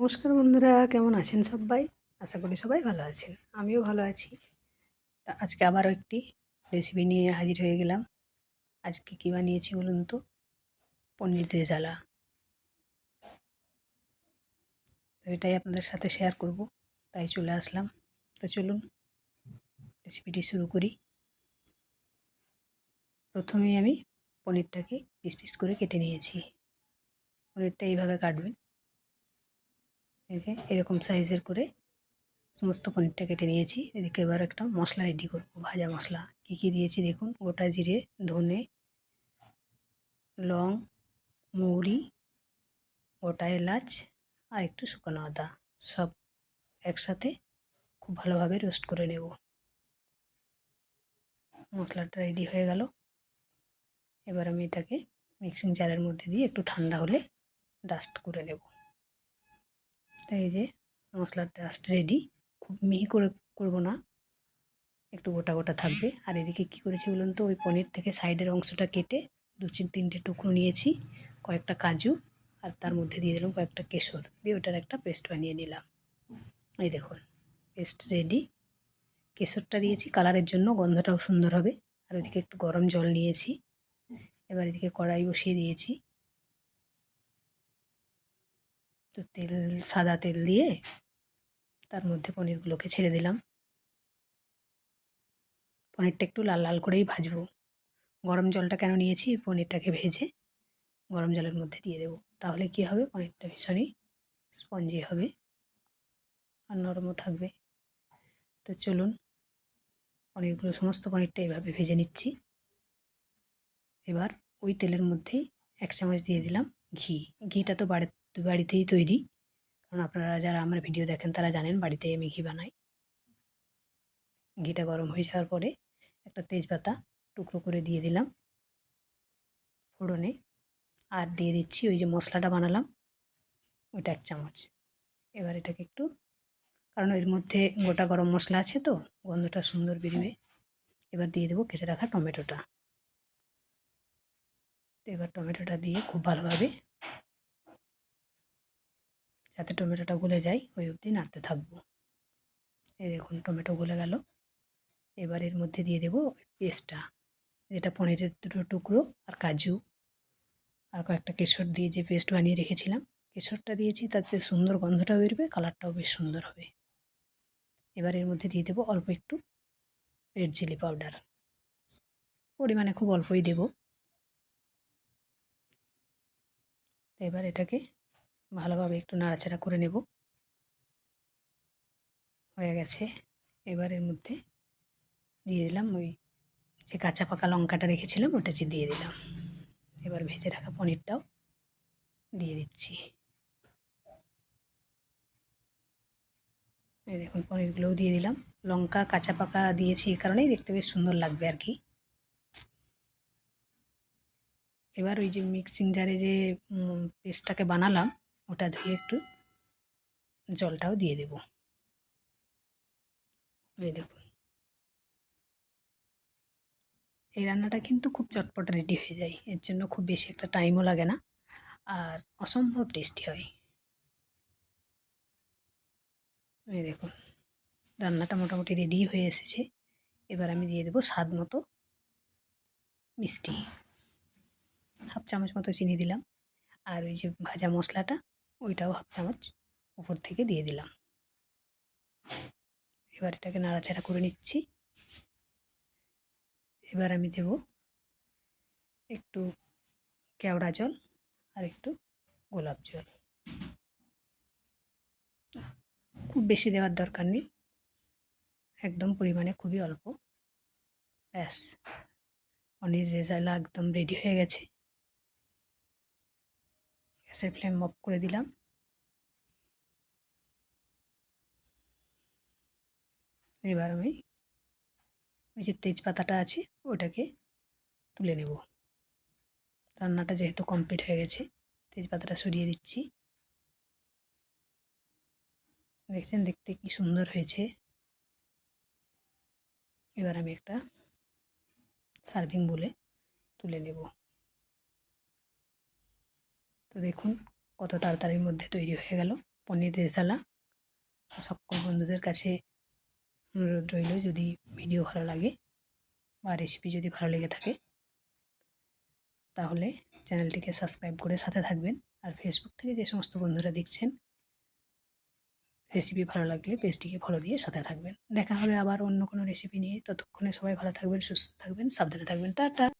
নমস্কার বন্ধুরা, কেমন আছেন সবাই? আশা করি সবাই ভালো আছেন। আমিও ভালো আছি। তা আজকে আবারও একটি রেসিপি নিয়ে হাজির হয়ে গেলাম। আজকে কী বানিয়েছি বলুন তো? পনির রেজালা। তো এটাই আপনাদের সাথে শেয়ার করব, তাই চলে আসলাম। তো চলুন রেসিপিটি শুরু করি। প্রথমেই আমি পনিরটাকে পিস পিস করে কেটে নিয়েছি। পনিরটা এইভাবে কাটবেন। এই যে এরকম সাইজের করে সমস্ত পনিরটা কেটে নিয়েছি। এদিকে এবার একটা মশলা রেডি করব, ভাজা মশলা। কী কী দিয়েছি দেখুন? গোটা জিরে, ধনে, লং, মৌরি, গোটা এলাচ আর একটু শুকনো আদা। সব একসাথে খুব ভালোভাবে রোস্ট করে নেব। মশলাটা রেডি হয়ে গেল। এবার আমি এটাকে মিক্সিং জারের মধ্যে দিয়ে একটু ঠান্ডা হলে ডাস্ট করে নেব। এই যে মশলার ডাস্ট রেডি খুব মিহি করে করব না। একটু গোটা গোটা থাকবে। আর এদিকে কি করেছি বলুন তো, ওই পনির থেকে সাইডের অংশটা কেটে দু তিনটে টুকরো নিয়েছি, কয়েকটা কাজু আর তার মধ্যে দিয়ে দিলাম কয়েকটা কেশর। দিয়ে ওটার একটা পেস্ট বানিয়ে নিলাম। এই দেখুন পেস্ট রেডি কেশরটা দিয়েছি, কালারের জন্য গন্ধটাও সুন্দর হবে। আর ওইদিকে একটু গরম জল নিয়েছি। এবার এদিকে কড়াই বসিয়ে দিয়েছি। তো তেল, সাদা তেল দিয়ে তার মধ্যে পনিরগুলোকে ছেড়ে দিলাম। পনিরটা একটু লাল লাল করেই ভাজবো। গরম জলটা কেন নিয়েছি? পনিরটাকে ভেজে গরম জলের মধ্যে দিয়ে দেবো। তাহলে কি হবে? পনিরটা ভীষণই স্পঞ্জি হবে আর নরমও থাকবে। তো চলুন, পনিরগুলো সমস্ত পনিরটা এইভাবে ভেজে নিচ্ছি। এবার ওই তেলের মধ্যেই এক চামচ দিয়ে দিলাম ঘি। ঘিটা তো বাড়ি বাড়িতেই তৈরি। কারণ আপনারা যারা আমার ভিডিও দেখেন, তারা জানেন বাড়িতেই আমি ঘি বানাই। ঘিটা গরম হয়ে যাওয়ার পরে একটা তেজপাতা টুকরো করে দিয়ে দিলাম ফোড়নে। আর দিয়ে দিচ্ছি ওই যে মশলাটা বানালাম, ওইটা এক চামচ। এবার এটাকে একটু, কারণ এর মধ্যে গোটা গরম মশলা আছে তো, গন্ধটা সুন্দর বেরোবে। এবার দিয়ে দেবো কেটে রাখা টমেটোটা। এবার টমেটোটা দিয়ে খুব ভালোভাবে যাতে টমেটোটা গলে যায়, ওই অবধি নাড়তে থাকব। এই দেখুন, টমেটো গলে গেল। এবার এর মধ্যে দিয়ে দেবো পেস্টটা। যেটা পনিরের দুটো টুকরো আর কাজু। আর কয়েকটা কেশর দিয়ে যে পেস্ট বানিয়ে রেখেছিলাম, কেশরটা দিয়েছি, তাতে সুন্দর গন্ধটাও বেরবে, কালারটাও বেশ সুন্দর হবে। এবার এর মধ্যে দিয়ে দেবো অল্প একটু রেড চিলি পাউডার। পরিমাণে খুব অল্পই দেব। এবার এটাকে ভালোভাবে একটু নাড়াচাড়া করে নেব। হয়ে গেছে। এবার এর মধ্যে দিয়ে দিলাম ওই যে কাঁচা পাকা লঙ্কাটা রেখেছিলাম, ওটা যে দিয়ে দিলাম। এবার ভেজে রাখা পনিরটাও দিয়ে দিচ্ছি। দেখুন, পনিরগুলোও দিয়ে দিলাম। লঙ্কা, কাঁচা পাকা দিয়েছি এই কারণেই দেখতে বেশ সুন্দর লাগবে আর কি। এবার ওই যে মিক্সিং জারে যে পেস্টটাকে বানালাম ওটা ধুয়ে একটু জলটাও দিয়ে দেব। এই দেখুন। এই রান্নাটা কিন্তু খুব চটপট রেডি হয়ে যায়। এর জন্য খুব বেশি একটা টাইমও লাগে না। আর অসম্ভব টেস্টি হয়। এই দেখুন। রান্নাটা মোটামুটি রেডি হয়ে এসেছে। এবার আমি দিয়ে দেবো স্বাদ মতো মিষ্টি। হাফ চামচ মতো চিনি দিলাম। আর ওই যে ভাজা মশলাটা ওইটাও হাফ চামচ উপর থেকে দিয়ে দিলাম। এবার এটাকে নাড়াচাড়া করে নিচ্ছি। এবার আমি দেব একটু কেওড়া জল আর একটু গোলাপ জল। খুব বেশি দেওয়ার দরকার নেই। একদম পরিমাণে খুবই অল্প। ব্যাস, পনির রেজালা একদম রেডি হয়ে গেছে। গ্যাসের ফ্লেম অফ করে দিলাম। এবার আমি ওই যে তেজপাতাটা আছে ওটাকে তুলে নেব। রান্নাটা যেহেতু কমপ্লিট হয়ে গেছে, তেজপাতাটা সরিয়ে দিচ্ছি। দেখছেন দেখতে কি সুন্দর হয়েছে। এবার আমি একটা সার্ভিং বলে তুলে নেব। তো দেখুন কত তাড়াতাড়ির মধ্যে তৈরি হয়ে গেল। পনির রেজালা। সকল বন্ধুদের কাছে অনুরোধ রইল যদি ভিডিও ভালো লাগে বা রেসিপি যদি ভালো লেগে থাকে, তাহলে চ্যানেলটিকে সাবস্ক্রাইব করে সাথে থাকবেন। আর ফেসবুক থেকে যে সমস্ত বন্ধুরা দেখছেন রেসিপি ভালো লাগলে পেজটিকে ফলো দিয়ে সাথে থাকবেন। দেখা হবে আবার অন্য কোনো রেসিপি নিয়ে। ততক্ষণে সবাই ভালো থাকবেন, সুস্থ থাকবেন, সাবধানে থাকবেন। টাটা!